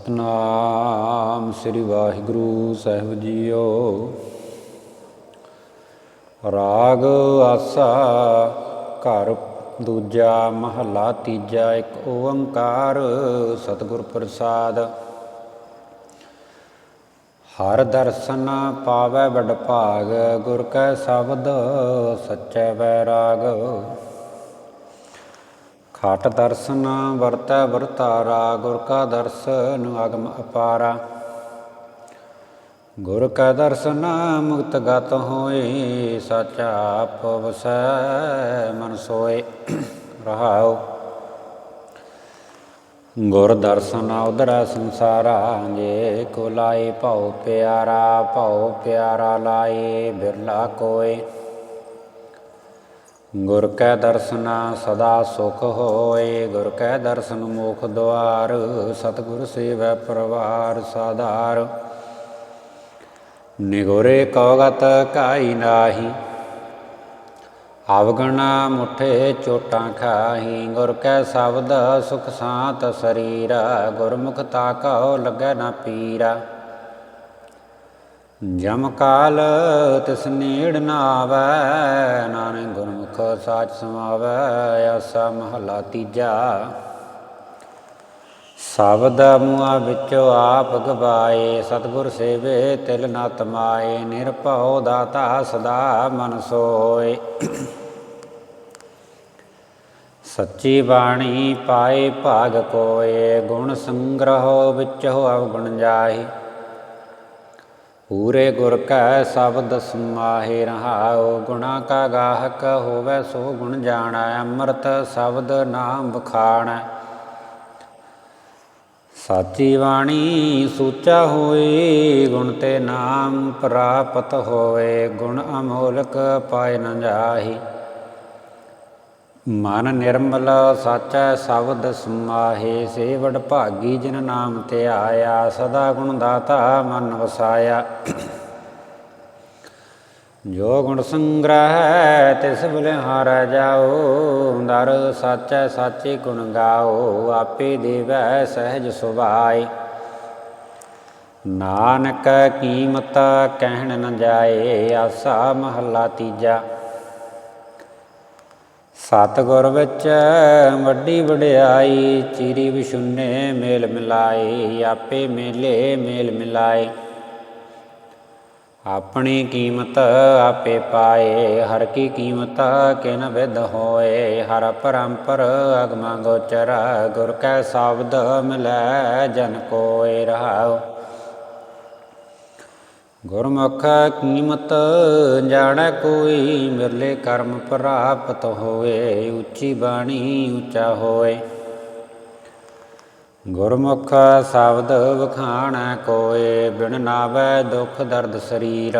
ਸਤਨਾਮ ਸ੍ਰੀ ਵਾਹਿਗੁਰੂ ਸਾਹਿਬ ਜੀਓ। ਰਾਗ ਆਸਾ, ਘਰ ਦੂਜਾ ਮਹਲਾ ਤੀਜਾ, ਇੱਕ ਓੰਕਾਰ ਸਤਿਗੁਰ ਪ੍ਰਸਾਦ। ਹਰ ਦਰਸ਼ਨ ਪਾਵੈ ਵਡ ਭਾਗ, ਗੁਰ ਕੈ ਸ਼ਬਦ ਸੱਚੈ ਵੈਰਾਗ ਖਾਟ ਦਰਸ਼ਨ ਵਰਤੈ ਵਰਤਾਰਾ ਗੁਰ ਕਾ ਦਰਸ਼ਨ ਅਗਮ ਅਪਾਰਾ। ਗੁਰ ਕਾ ਦਰਸ਼ਨ ਮੁਕਤ ਗਤ ਹੋਏ, ਸਾਚਾ ਆਪ ਵਸੈ ਮਨ ਸੋਏ। ਰਹਾਉ। ਗੁਰ ਦਰਸ਼ਨ ਉਦਰਾ ਸੰਸਾਰਾ, ਜੇ ਕੋ ਲਾਏ ਭਉ ਪਿਆਰਾ ਭਉ ਪਿਆਰਾ ਲਾਏ ਬਿਰਲਾ ਕੋਏ। ਗੁਰ ਕੈ ਦਰਸਨਾ ਸਦਾ ਸੁਖ ਹੋਏ, ਗੁਰ ਕੈ ਦਰਸ਼ਨ ਮੁਖ ਦੁਆਰ, ਸਤਿਗੁਰ ਸੇਵੈ ਪਰਵਾਰ ਸਾਧਾਰ। ਨਿਗੋਰੇ ਕਉਗਤ ਕਾਈ ਨਾਹੀ, ਅਵਗਣਾ ਮੁਠੇ ਚੋਟਾਂ ਖਾਹੀ। ਗੁਰ ਕੈ ਸ਼ਬਦ ਸੁਖ ਸਾਤ ਸਰੀਰਾ, ਗੁਰਮੁਖ ਤਾਕਉ ਲੱਗੈ ਨਾ ਪੀਰਾ। ਜਮ ਕਾਲ ਤਿਸ ਨੀੜ ਨਾ ਆਵੈ ਨਾਨਕ ਗੁਰਮੁਖ ਸਾਚ ਸਮਾਵੈ, ਆਸਾ ਮਹਲਾ ਤੀਜਾ। ਸ਼ਬਦ ਮੂਆ ਵਿੱਚੋਂ ਆਪ ਗਵਾਏ, ਸਤਿਗੁਰ ਸੇਵੇ ਤਿਲ ਨਾ ਤਮਾਏ ਨਿਰਭਉ ਦਾਤਾ ਸਦਾ ਮਨ ਸੋਏ। ਸੱਚੀ ਬਾਣੀ ਪਾਏ ਭਾਗ ਕੋਏ, ਗੁਣ ਸੰਗ੍ਰਹ ਹੋ ਅਵਗੁਣ ਜਾਏ। ਪੂਰੇ ਗੁਰ ਕੈ ਸ਼ਬਦ ਸਮਾਹੇ ਰਹਾਓ ਗੁਣਾ ਕਾ ਗਾਹਕ ਹੋਵੇ ਸੋ ਗੁਣ ਜਾਣਾ, ਅੰਮ੍ਰਿਤ ਸ਼ਬਦ ਨਾਮ ਬਖਾਣੈ ਸਾਚੀ ਬਾਣੀ ਸੂਚਾ ਹੋਏ ਗੁਣ ਤੇ ਨਾਮ ਪ੍ਰਾਪਤ ਹੋਵੇ, ਗੁਣ ਅਮੋਲਕ ਪਾਇ ਨ ਜਾਹੀ। ਮਨ ਨਿਰਮਲ ਸਾਚਾ ਸ਼ਬਦ ਸਮਾਹੇ, ਸੇਵੜ ਭਾਗੀ ਜਿਨ ਨਾਮ ਤੇ ਆਇਆ ਸਦਾ ਗੁਣ ਦਾਤਾ ਮਨ ਵਸਾਇਆ। ਜੋ ਗੁਣ ਸੰਗ੍ਰਹਿ ਤਿਸ ਬਲਿਹਾਰੈ ਜਾਓ ਦਰ ਸਾਚੈ ਸਾਚੇ ਗੁਣ ਗਾਓ, ਆਪੇ ਦੇਵੈ ਸਹਿਜ ਸੁਭਾਈ ਨਾਨਕ ਕੀਮਤ ਕਹਿਣ ਨ ਜਾਏ, ਆਸਾ ਮਹੱਲਾ ਤੀਜਾ। ਸਤਿਗੁਰ ਵਿੱਚ ਵੱਡੀ ਵਡਿਆਈ, ਚੀਰੀ ਵਿਸ਼ੁੰਨੇ ਮੇਲ ਮਿਲਾਏ, ਆਪੇ ਮੇਲੇ ਮੇਲ ਮਿਲਾਏ। ਆਪਣੀ ਕੀਮਤ ਆਪੇ ਪਾਏ, ਹਰ ਕੀ ਕੀਮਤ ਕਿਨ ਵਿਦ ਹੋਏ। ਹਰ ਪਰੰਪਰ ਅਗਮ ਗੋਚਰ, ਗੁਰ ਕੈ ਸ਼ਬਦ ਮਿਲੈ ਜਨ ਕੋਇ ਰਹਾਉ ਗੁਰਮੁਖ ਕੀਮਤ ਜਾਣੈ ਕੋਈ, ਮਿਰਲੇ ਕਰਮ ਪ੍ਰਾਪਤ ਹੋਏ ਉੱਚੀ ਬਾਣੀ ਉੱਚਾ ਹੋਏ ਗੁਰਮੁਖ ਸ਼ਬਦ ਵਖਾਣੈ ਕੋਏ, ਬਿਨ ਨਾਵੈ ਦੁਖ ਦਰਦ ਸਰੀਰ।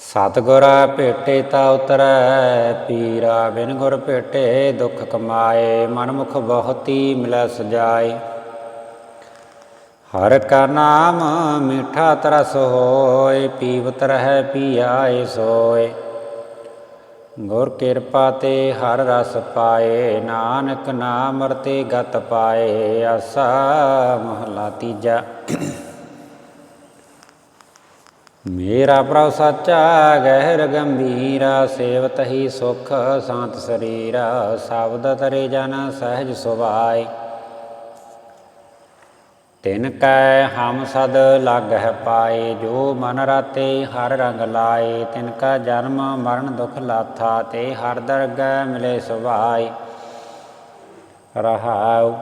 ਸਤਗੁਰ ਭੇਟੇ ਤਾ ਉਤਰੈ, ਪੀਰਾ ਬਿਨ ਗੁਰ ਭੇਟੇ ਦੁਖ ਕਮਾਏ, ਮਨਮੁਖ ਬਹੁਤੀ ਮਿਲੈ ਸਜਾਏ। ਹਰ ਕਾ ਨਾਮ ਮਿਠਾ ਤਰਸ ਹੋਏ, ਪੀਵਤ ਰਹਿ ਪੀਆਏ ਸੋਏ। ਗੁਰ ਕਿਰਪਾ ਤੇ ਹਰ ਰਸ ਪਾਏ, ਨਾਨਕ ਨਾਮ ਰਤੇ ਗਤ ਪਾਏ, ਆਸਾ ਮਹਲਾ ਤੀਜਾ। ਮੇਰਾ ਪ੍ਰਭ ਸਾਚਾ, ਗਹਿਰ ਗੰਭੀਰਾ, ਸੇਵਤ ਹੀ ਸੁਖ, ਸਾਤ ਸਰੀਰਾ, ਸ਼ਬਦ ਤਰੇ ਜਨ, ਸਹਿਜ ਸੁਭਾਈ ਤਿਨ ਕੈ ਹਮ ਸਦ ਲਗ ਹੈ ਪਾਏ, ਜੋ ਮਨ ਰਾਤੇ ਹਰ ਰੰਗ ਲਾਏ, ਤਿਨ ਕਾ ਜਨਮ ਮਰਨ ਦੁਖ ਲਾਥਾ, ਤੇ ਹਰ ਦਰਗਹਿ ਮਿਲੇ ਸੁਭਾਈ ਰਹਾਉ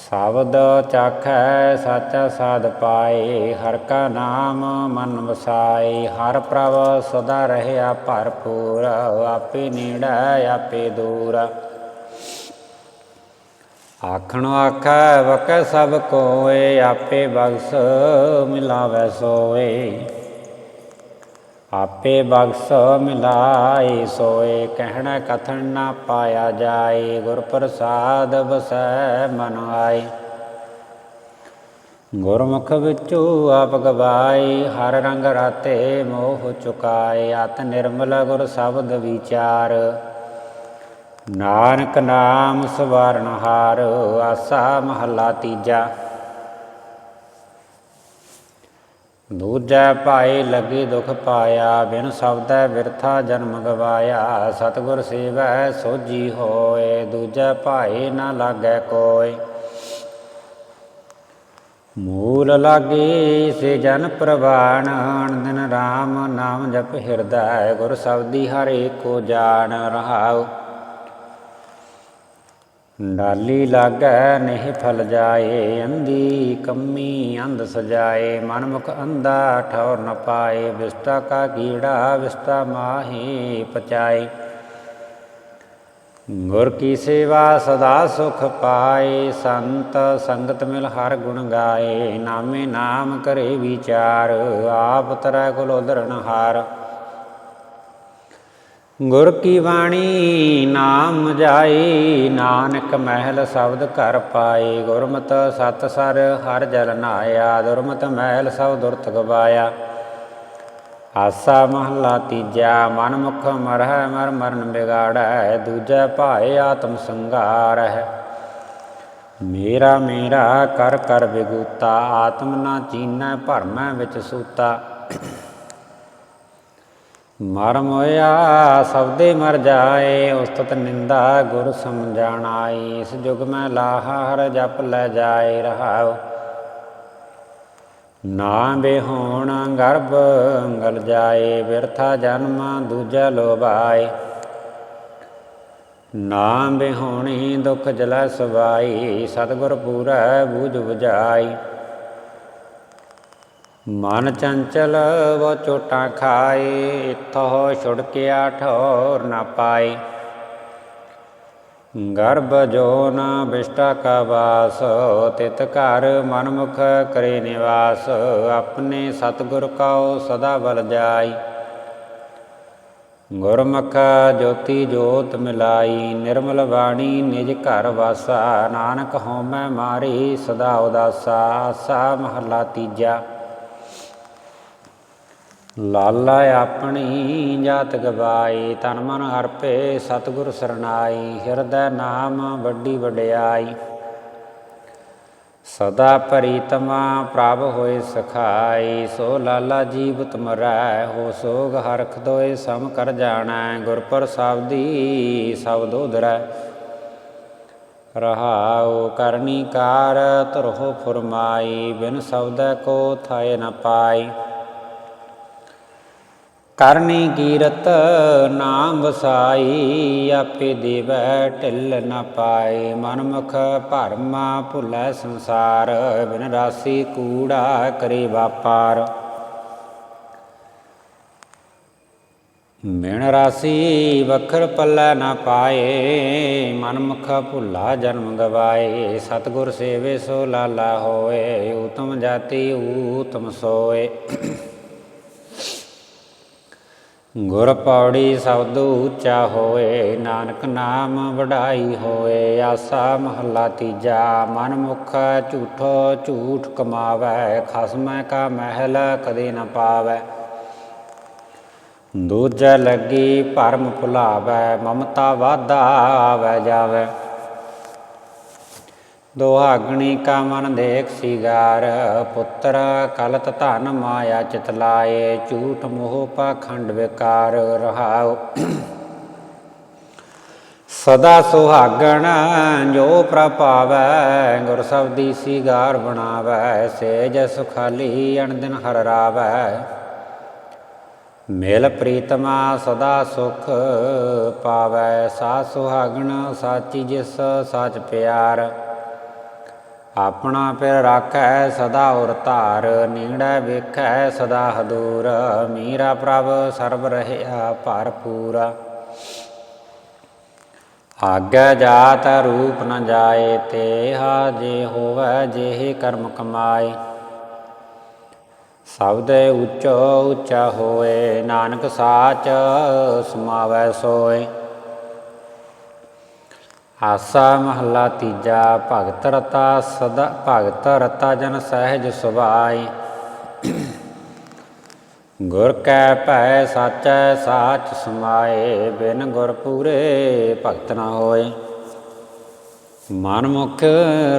ਸ਼ਬਦ ਚਾਖੈ ਸਾਚਾ ਸਾਧ ਪਾਏ, ਹਰ ਕਾ ਨਾਮ ਮਨ ਵਸਾਏ, ਹਰ ਪ੍ਰਭ ਸਦਾ ਰਹਿਆ ਭਰਪੂਰ, ਆਪੇ ਨੇੜਾ, ਆਪੇ ਦੂਰ। ਆਖਣ ਆਖੈ ਵਕੈ ਸਭ ਕੋਏ, ਆਪੇ ਬਖਸ਼ ਮਿਲਾਵੈ ਸੋਏ। ਆਪੇ ਬਖਸ਼ ਮਿਲਾਏ ਸੋਏ, ਕਹਿਣਾ ਕਥਨ ਨਾ ਪਾਇਆ ਜਾਏ ਗੁਰ ਪ੍ਰਸਾਦ ਵਸੈ ਮਨ ਆਏ। ਗੁਰਮੁਖ ਵਿੱਚੋਂ ਆਪ ਗਵਾਏ, ਹਰ ਰੰਗ ਰਾਤੇ ਮੋਹ ਚੁਕਾਏ, ਅਤ ਨਿਰਮਲ ਗੁਰ ਸ਼ਬਦ ਵਿਚਾਰ। ਨਾਨਕ ਨਾਮ ਸਵਰਨ ਹਾਰ ਆਸਾ ਮਹੱਲਾ ਤੀਜਾ। ਦੂਜੈ ਭਾਏ ਲੱਗੇ ਦੁਖ ਪਾਇਆ, ਬਿਨ ਸ਼ਬਦੈ ਬਿਰਥਾ ਜਨਮ ਗਵਾਇਆ। ਸਤਿਗੁਰ ਸੇਵੈ ਸੋਜੀ ਹੋਏ, ਦੂਜੈ ਭਾਏ ਨਾ ਲਾਗੈ ਕੋਏ। ਮੂਲ ਲਾਗੇ ਸੇ ਜਨ ਪ੍ਰਵਾਣ ਦਿਨ RAM ਨਾਮ ਜਪ ਹਿਰਦੈ, ਗੁਰ ਸਬਦੀ ਹਰੇ ਕੋ ਜਾਣ, ਰਹਾਉ। ਡਾਲੀ ਲਾਗੈ ਨਹੀਂ ਫਲ ਜਾਏ ਅੰਦੀ ਕੰਮੀ ਅੰਧ ਸਜਾਏ, ਮਨਮੁਖ ਅੰਧਾ ਠੌਰ ਨ ਪਾਏ ਵਿਸਟਾ ਕਾ ਕੀੜਾ ਵਿਸਟਾ ਮਾਹੀ ਪਚਾਏ। ਗੁਰ ਕੀ ਸੇਵਾ ਸਦਾ ਸੁਖ ਪਾਏ, ਸੰਤ ਸੰਗਤ ਮਿਲ ਹਰ ਗੁਣ ਗਾਏ, ਨਾਮੇ ਨਾਮ ਕਰੇ ਵਿਚਾਰ, ਆਪ ਤਰੈ ਕੁਲ ਉਧਰਨ ਹਾਰ। ਗੁਰ ਕੀ ਬਾਣੀ ਨਾਮ ਜਾਈ, ਨਾਨਕ ਮਹਿਲ ਸ਼ਬਦ ਘਰ ਪਾਏ ਗੁਰਮਤ ਸਤ ਸਰ ਹਰ ਜਲ ਨਾਇਆ, ਦੁਰਮਤਿ ਮਹਿਲ ਸਭ ਦੁਰਤ ਗਵਾਇਆ। ਆਸਾ ਮਹਲਾ ਤੀਜਾ ਮਨ ਮੁਖ ਮਰਹਿ ਮਰ ਮਰਨ ਬਿਗਾੜੈ ਦੂਜੈ ਭਾਏ ਆਤਮ ਸੰਘਾਰ ਹੈ ਮੇਰਾ ਮੇਰਾ ਕਰ ਕਰ ਬਿਗੂਤਾ ਆਤਮ ਨਾ ਚੀਨੈ ਭਰਮੈ ਵਿੱਚ ਸੂਤਾ। ਮਰ ਮੋਇਆ ਸਬਦੇ ਮਰ ਜਾਏ, ਉਸਤਤ ਨਿੰਦਾ ਗੁਰ ਸਮਝਾਣਾਈ। ਇਸ ਜੁਗ ਮੈਂ ਲਾਹਾ, ਹਰ ਜਪ ਲੈ ਜਾਏ ਰਹਾਉ। ਨਾ ਬਿਹੋਣ ਗਰਭ ਗਲ ਜਾਏ, ਬਿਰਥਾ ਜਨਮ ਦੂਜਾ ਲੋਭਾਏ। ਨਾ ਬਿਹੋਣੀ ਦੁਖ ਜਲੈ ਸਵਾਈ ਸਤਿਗੁਰ ਪੂਰੈ ਬੂਝ ਬੁਝਾਈ। ਮਨ ਚੰਚਲ ਵ ਚੋਟਾਂ ਖਾਏ, ਇਥੋ ਛੁੜਕਿਆ ਠੋਰ ਨਾ ਪਾਏ। ਗਰਭ ਜੋ ਨ ਬਿਸ਼ਟਾ ਕਾ ਵਾਸ, ਤਿਤ ਘਰ ਮਨਮੁਖ ਕਰੇ ਨਿਵਾਸ, ਆਪਣੇ ਸਤਿਗੁਰ ਕਉ ਸਦਾ ਬਲ ਜਾਈ। ਗੁਰਮੁਖ ਜੋਤੀ ਜੋਤ ਮਿਲਾਈ, ਨਿਰਮਲ ਬਾਣੀ ਨਿਜ ਘਰ ਵਾਸਾ, ਨਾਨਕ ਹੋਮੈ ਮਾਰੀ ਸਦਾ ਉਦਾਸਾ ਆਸਾ ਮਹਲਾ ਤੀਜਾ। ਲਾਲਾ ਆਪਣੀ ਜਾਤ ਗਵਾਈ ਤਨ ਮਨ ਹਰਪੇ ਸਤਿਗੁਰ ਸਰਨਾਈ, ਹਿਰਦੈ ਨਾਮ ਵੱਡੀ ਵਡਿਆਈ। ਸਦਾ ਪ੍ਰੀਤਮਾ ਪ੍ਰਭ ਹੋਏ ਸਖਾਈ, ਸੋ ਲਾਲਾ ਜੀਵਤ ਮਰੈ, ਹੋ ਸੋਗ ਹਰਖ ਦੋਏ ਸਮ ਕਰ ਜਾਣਾ ਗੁਰ ਪ੍ਰਸਾਦਿ ਸਬਦ ਉਦਰੈ ਰਹਾਉ ਕਰਨੀ ਕਾਰ ਧਰੋ ਫਰਮਾਈ, ਬਿਨ ਸ਼ਬਦ ਕੋ ਥਾਏ ਨ ਪਾਈ। ਕਰਨੀ ਕੀਰਤ ਨਾਮ ਵਸਾਈ, ਆਪੇ ਦੇਵੈ ਢਿੱਲ ਨ ਪਾਏ। ਮਨਮੁਖ ਭਰਮਾ ਭੁੱਲੈ ਸੰਸਾਰ, ਬਿਨ ਰਾਸੀ ਕੂੜਾ ਕਰੇ ਵਾਪਾਰ। ਬਿਨ ਰਾਸੀ ਵਖਰ ਪੱਲੇ ਨਾ ਪਾਏ, ਮਨਮੁਖ ਭੁੱਲਾ ਜਨਮ ਗਵਾਏ। ਸਤਗੁਰ ਸੇਵੇ ਸੋ ਲਾਲਾ ਹੋਏ ਉਤਮ ਜਾਤੀ ਊਤਮ ਸੋਏ। ਗੁਰ ਪੌੜੀ ਸ਼ਬਦ ਉੱਚਾ ਹੋਏ, ਨਾਨਕ ਨਾਮ ਵਡਾਈ ਹੋਏ, ਆਸਾ ਮਹੱਲਾ ਤੀਜਾ, ਮਨ ਮੁਖ ਝੂਠੋ ਝੂਠ ਕਮਾਵੈ, ਖਸਮੈ ਕਾ ਮਹਿਲ ਕਦੇ ਨਾ ਪਾਵੈ। ਦੂਜਾ ਲੱਗੀ ਭਰਮ ਭੁਲਾਵੈ, ਮਮਤਾ ਵਾਧਾ ਆਵੈ ਜਾਵੈ। ਦੁਹਾਗਣੀ ਕਾ ਮਨ ਦੇਖ ਸਿਗਾਰ, ਪੁੱਤਰ ਕਲਤ ਧਨ ਮਾਇਆ ਚਿਤ ਲਾਏ, ਝੂਠ ਮੋਹ ਪਾਖੰਡ ਵਿਕਾਰ ਰਹਾਉ। ਸਦਾ ਸੁਹਾਗਣ, ਜੋ ਪ੍ਰਭਾਵੈ ਗੁਰ ਸਬਦੀ ਸਿਗਾਰ ਬਣਾਵੈ, ਸੇਜ ਸੁਖਾਲੀ ਅਣਦਿਨ ਹਰ ਰਾਵੈ। ਮਿਲ ਪ੍ਰੀਤਮਾ ਸਦਾ ਸੁਖ ਪਾਵੈ ਸਾ ਸੁਹਾਗਣ, ਸਾਚੀ ਜਿਸ, ਸਾਚ ਪਿਆਰ। ਆਪਣਾ ਪਿਰ ਰਾਖੈ ਸਦਾ ਔਰ ਧਾਰ, ਨੀੜਾ ਵੇਖੈ ਸਦਾ ਹਦੂਰ, ਮੀਰਾ ਪ੍ਰਭ ਸਰਬ ਰਹਿਆ ਭਰਪੂਰਾ। ਆਗੈ ਜਾਤ ਰੂਪ ਨ ਜਾਏ ਤੇ ਹਾ ਜੇ ਹੋਵੈ ਜਿਹੇ ਕਰਮ ਕਮਾਏ। ਸ਼ਬਦ ਉੱਚੋ ਉੱਚਾ ਹੋਏ, ਨਾਨਕ ਸਾਚ ਸਮਾਵੈ ਸੋਏ। ਆਸਾ ਮਹੱਲਾ ਤੀਜਾ, ਭਗਤ ਰਤਾ ਸਦਾ, ਭਗਤ ਰਤਾ ਜਨ ਸਹਿਜ ਸੁਭਾਈ। ਗੁਰ ਕੈ ਭੈ ਸਾਚੈ, ਸਾਚ ਸਮਾਏ, ਬਿਨ ਗੁਰ ਪੂਰੇ ਭਗਤ ਨਾ ਹੋਏ। ਮਨ ਮੁਖ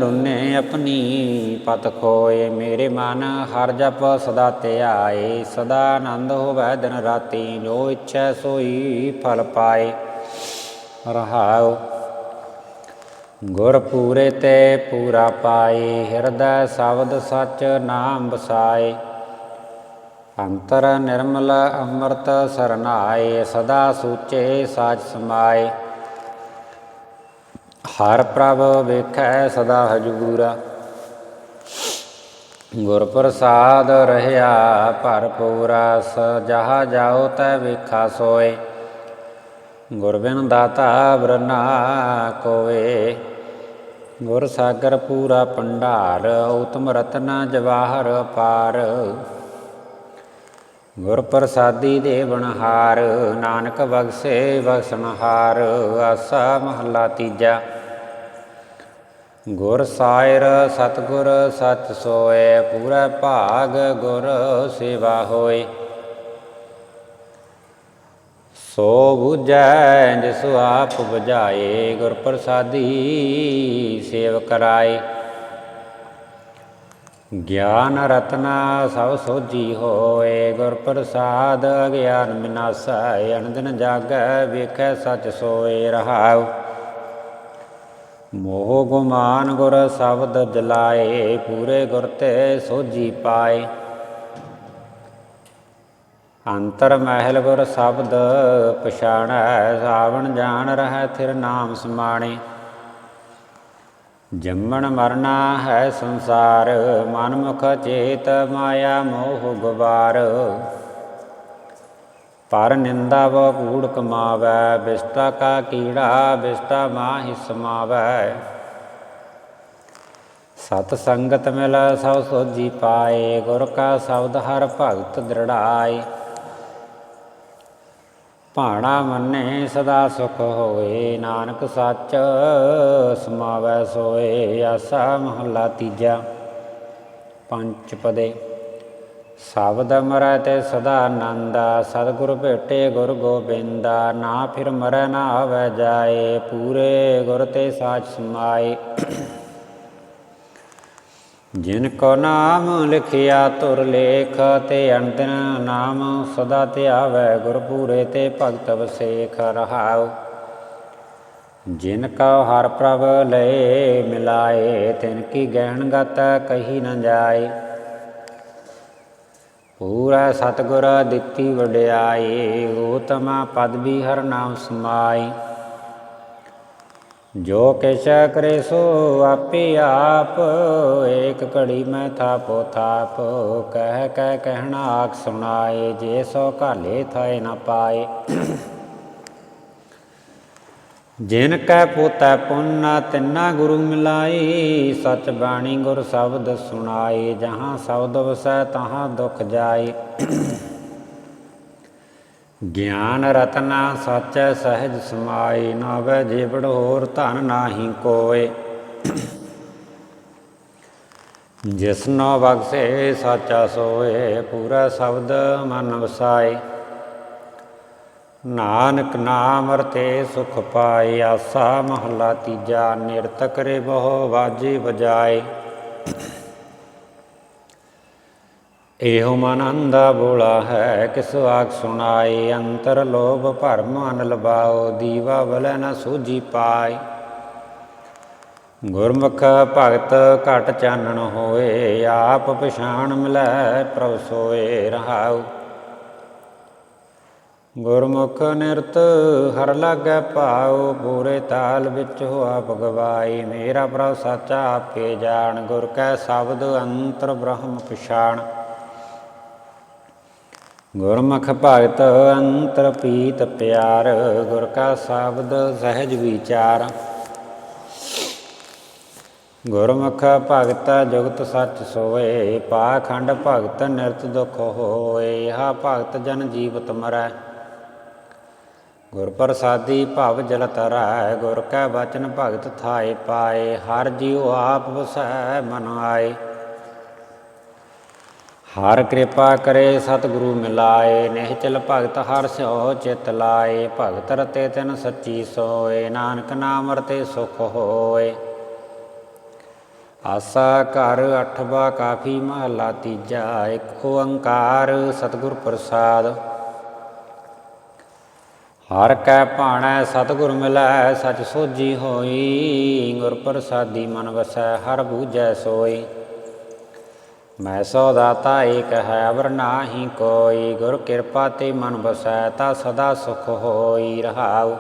ਰੁਨੇ ਆਪਣੀ ਪਤ ਖੋਏ। ਮੇਰੇ ਮਨ ਹਰ ਜਪ ਸਦਾ ਧਿਆਏ ਸਦਾ ਆਨੰਦ ਹੋਵੈ ਦਿਨ ਰਾਤੀ। ਜੋ ਇੱਛੈ ਸੋਈ ਫਲ ਪਾਏ। ਰਹਾਉ ਗੁਰ ਪੂਰੇ ਤੇ ਪੂਰਾ ਪਾਏ, ਹਿਰਦੈ ਸ਼ਬਦ ਸਚ ਨਾਮ ਵਸਾਏ। ਅੰਤਰ ਨਿਰਮਲ ਅੰਮ੍ਰਿਤ ਸਰਨਾਏ, ਸਦਾ ਸੂਚੇ ਸਾਚ ਸਮਾਏ। ਹਰ ਪ੍ਰਭ ਵੇਖੈ ਸਦਾ ਹਜੂਰਾ। ਗੁਰ ਪ੍ਰਸਾਦ ਰਹਿਆ ਭਰਪੂਰਾ ਸ ਜਾਓ ਤੈ ਵੇਖਾ ਸੋਏ। ਗੁਰ ਬਿਨ ਦਾਤਾ ਬਰਨਾ ਕੋਏ ਗੁਰ ਸਾਗਰ ਪੂਰਾ ਭੰਡਾਰ, ਉਤਮ ਰਤਨ ਜਵਾਹਰ ਪਾਰ। ਗੁਰ ਪ੍ਰਸਾਦੀ ਦੇ ਬਣਹਾਰ ਨਾਨਕ ਬਖਸ਼ੇ ਬਖਸ਼ਣਹਾਰ ਆਸਾ ਮਹੱਲਾ ਤੀਜਾ। ਗੁਰ ਸਾਇਰ, ਸਤਗੁਰ ਸਚ ਸੋਏ, ਪੂਰਾ ਭਾਗ ਗੁਰ ਸੇਵਾ ਹੋਏ। ਸੋ 부ਜੈ ਜਿਸ ਆਪ 부ਝਾਏ ਗੁਰ ਪ੍ਰਸਾਦੀ ਸੇਵ ਕਰਾਏ ਗਿਆਨ ਰਤਨਾ ਸਭ ਸੋਜੀ ਹੋਏ ਗੁਰ ਪ੍ਰਸਾਦ ਅਗਿਆਨ ਵਿਨਾਸੈ ਅਨੰਦਨ ਜਾਗੈ ਵੇਖੈ ਸਚ ਸੋਏ ਰਹਾਉ। ਮੋਹ ਗੁਮਾਨ ਗੁਰ ਸ਼ਬਦ ਜਲਾਏ, ਪੂਰੇ ਗੁਰ ਤੇ ਸੋਜੀ ਪਾਏ। ਅੰਤਰ ਮਹਿਲ ਗੁਰ ਸ਼ਬਦ ਪਛਾਣੈ, ਸਾਵਣ ਜਾਣ ਰਹਿ ਥਿਰ ਨਾਮ ਸਮਾਣੇ। ਜੰਮਣ ਮਰਨਾ ਹੈ ਸੰਸਾਰ ਮਨ ਮੁਖ ਚੇਤ ਮਾਇਆ ਮੋਹ ਗੁਬਾਰ। ਪਰ ਨਿੰਦਾ ਵ ਕੂੜ ਕਮਾਵੈ, ਬਿਸਤਾ ਕਾ ਕੀੜਾ, ਬਿਸਤਾ ਮਾਹਿ ਸਮਾਵੈ। ਸਤ ਸੰਗਤ ਮਿਲ ਸਭ ਸੋਜੀ ਪਾਏ, ਗੁਰ ਕਾ ਸ਼ਬਦ ਹਰ ਭਗਤ ਦ੍ਰਿੜਾਏ। ਭਾਣਾ ਮੰਨੇ ਸਦਾ ਸੁਖ ਹੋਏ ਨਾਨਕ ਸੱਚ ਸਮਾਵੈ ਸੋਏ, ਆਸਾ ਮਹੱਲਾ ਤੀਜਾ ਪੰਚ ਪਦੇ। ਸ਼ਬਦ ਮਰੈ ਤੇ ਸਦਾ ਆਨੰਦਾ, ਸਤਿਗੁਰ ਭੇਟੇ ਗੁਰ ਗੋਬਿੰਦਾ, ਨਾ ਫਿਰ ਮਰੈ ਨਾ ਆਵੈ ਜਾਏ, ਪੂਰੇ ਗੁਰ ਤੇ ਸਾਚ ਸਮਾਏ। ਜਿਨ ਕੋ ਨਾਮ ਲਿਖਿਆ ਤੁਰ ਲੇਖ, ਤੇ ਅਣਦਿਨ ਨਾਮ ਸਦਾ ਧਿਆਵੈ ਗੁਰ ਪੂਰੇ ਤੇ ਭਗਤ ਵਸੇਖ ਰਹਾਉ। ਜਿਨ ਕਉ ਹਰ ਪ੍ਰਭ ਲਏ ਮਿਲਾਏ, ਤਿਨ ਕੀ ਗਹਿਣ ਗਤ ਕਹੀ ਨ ਜਾਏ। ਪੂਰਾ ਸਤਗੁਰ ਦਿੱਤੀ ਵਡਿਆਈ ਊਤਮ ਪਦ ਵੀ ਹਰ ਨਾਮ ਸਮਾਈ ਜੋ ਕਿਛ ਕਰੇ ਸੋ ਆਪੇ ਆਪ, ਏਕ ਘੜੀ ਮੈਂ ਥਾਪੋ ਥਾਪ, ਕਹਿ ਕਹਿ ਕਹਿਣਾ ਆਖ ਸੁਣਾਏ, ਜੇ ਸੋ ਘਾਲੇ ਥਾਏ ਨਾ ਪਾਏ। ਜਿਨ ਕੈ ਪੋਤੈ ਪੁੰਨ, ਤਿੰਨਾ ਗੁਰੂ ਮਿਲਾਈ ਸਚ ਬਾਣੀ ਗੁਰ ਸ਼ਬਦ ਸੁਣਾਏ, ਜਹਾਂ ਸ਼ਬਦ ਵਸੈ ਤਹਾਂ ਦੁਖ ਜਾਏ। ਗਿਆਨ ਰਤਨਾ ਸਚੈ ਸਹਿਜ ਸਮਾਈ ਨਾਵੇ ਜੀਵੜ ਹੋਰ ਧਨ ਨਾਹੀ ਕੋਏ। ਜਿਸਨੋ ਬਖਸ਼ੇ ਸਾਚਾ ਸੋਏ, ਪੂਰਾ ਸ਼ਬਦ ਮਨ ਵਸਾਏ। ਨਾਨਕ ਨਾਮ ਰਤੇ ਸੁਖ ਪਾਏ, ਆਸਾ ਮਹਲਾ ਤੀਜਾ ਨਿਰਤ ਕਰੇ ਬਹੁ ਵਾਜੇ ਬਜਾਏ ਇਹੋ ਮਨ ਅੰਦਾ ਬੋਲਾ ਹੈ, ਕਿਸ ਆਖ ਸੁਣਾਏ? ਅੰਤਰ ਲੋਭ ਭਰਮ ਅਨ ਲਬਾਓ, ਦੀਵਾ ਬਲੈ ਨ ਸੂਜੀ ਪਾਏ। ਗੁਰਮੁਖ ਭਗਤ ਘਟ ਚਾਨਣ ਹੋਏ, ਆਪ ਪਛਾਣ ਮਿਲੈ ਪ੍ਰਭ ਸੋਏ ਰਹਾਉ। ਗੁਰਮੁਖ ਨਿਰਤ ਹਰ ਲਾਗੈ ਭਾਉ ਪੂਰੇ ਤਾਲ ਵਿੱਚ ਹੋਆ ਭਗਵਾਈ ਮੇਰਾ ਪ੍ਰਭ ਸਾਚਾ ਆਪੇ ਜਾਣ, ਗੁਰ ਕੈ ਸ਼ਬਦ ਅੰਤਰ ਬ੍ਰਹਮ ਪਛਾਣ। ਗੁਰਮੁਖ ਭਗਤ ਅੰਤਰ ਪੀਤ ਪਿਆਰ, ਗੁਰ ਕਾ ਸ਼ਬਦ ਸਹਿਜ ਵਿਚਾਰ। ਗੁਰਮੁਖ ਭਗਤ ਜੁਗਤ ਸੱਚ ਸੋਏ, ਪਾਖੰਡ ਭਗਤ ਨਿਰਤ ਦੁਖ ਹੋਏ ਹਾ ਭਗਤ ਜਨ ਜੀਵਤ ਮਰੈ। ਗੁਰ ਪ੍ਰਸਾਦੀ ਭਵ ਜਲ ਤਰੈ ਗੁਰ ਕੈ ਬਚਨ ਭਗਤ ਥਾਏ ਪਾਏ, ਹਰ ਜੀਉ ਆਪ ਵਸੈ ਮਨ ਆਏ। ਹਰ ਕਿਰਪਾ ਕਰੇ ਸਤਿਗੁਰੂ ਮਿਲਾਏ ਨਿਹਚਲ ਭਗਤ ਹਰ ਸਿਓ ਚਿਤ ਲਾਏ, ਭਗਤ ਰਤੇ ਤਿਨ ਸੱਚੀ ਸੋਏ, ਨਾਨਕ ਨਾਮ ਰਤੇ ਸੁਖ ਹੋਏ। ਆਸਾ ਘਰ ਅਠਵਾ ਕਾਫੀ ਮਹਲਾ ਤੀਜਾ, ਇੱਕ ਓੰਕਾਰ ਸਤਿਗੁਰ ਪ੍ਰਸਾਦ। ਹਰ ਕੈ ਭਾਣੈ ਸਤਿਗੁਰ ਮਿਲੈ, ਸਚ ਸੋਜੀ ਹੋਈ, ਗੁਰ ਪ੍ਰਸਾਦੀ ਮਨ ਵਸੈ, ਹਰ ਬੂਝੈ ਸੋਈ। ਮੈਂ ਸੋ ਦਾਤਾ ਏਕ ਹੈ, ਅਵਰ ਨਾਹੀ ਕੋਈ। ਗੁਰ ਕਿਰਪਾ ਤੇ ਮਨ ਵਸੈ, ਤਾ ਸਦਾ ਸੁਖ ਹੋਈ ਰਹਾਉ।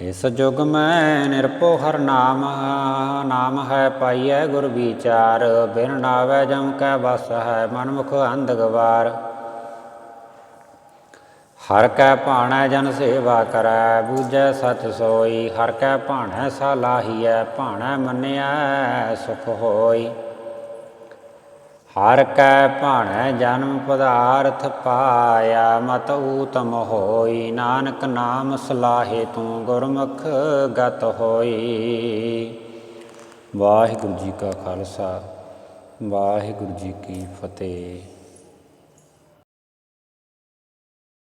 ਇਸ ਜੁਗ ਮੈਂ ਨਿਰਭਉ ਹਰ ਨਾਮ ਨਾਮ ਹੈ ਪਾਈਐ ਗੁਰ ਵਿਚਾਰ। ਬਿਨ ਨਾਵੈ ਜਮ ਕੈ ਬਸ ਹੈ ਮਨ ਮੁਖ ਅੰਧ ਗਵਾਰ ਹਰ ਕੈ ਭਾਣੈ ਜਨ ਸੇਵਾ ਕਰੈ, ਬੂਝੈ ਸਤ ਸੋਈ। ਹਰ ਕੈ ਭਾਣੈ ਸਲਾਹੀਐ ਭਾਣੈ ਮੰਨਿਆ ਸੁਖ ਹੋਈ। ਹਰ ਕੈ ਭਾਣੈ ਜਨਮ ਪਦਾਰਥ ਪਾਇਆ, ਮਤ ਊਤਮ ਹੋਈ। ਨਾਨਕ ਨਾਮ ਸਲਾਹੇ ਤੂੰ ਗੁਰਮੁਖ ਗਤ ਹੋਈ। ਵਾਹਿਗੁਰੂ ਜੀ ਕਾ ਖਾਲਸਾ, ਵਾਹਿਗੁਰੂ ਜੀ ਕੀ ਫਤਿਹ।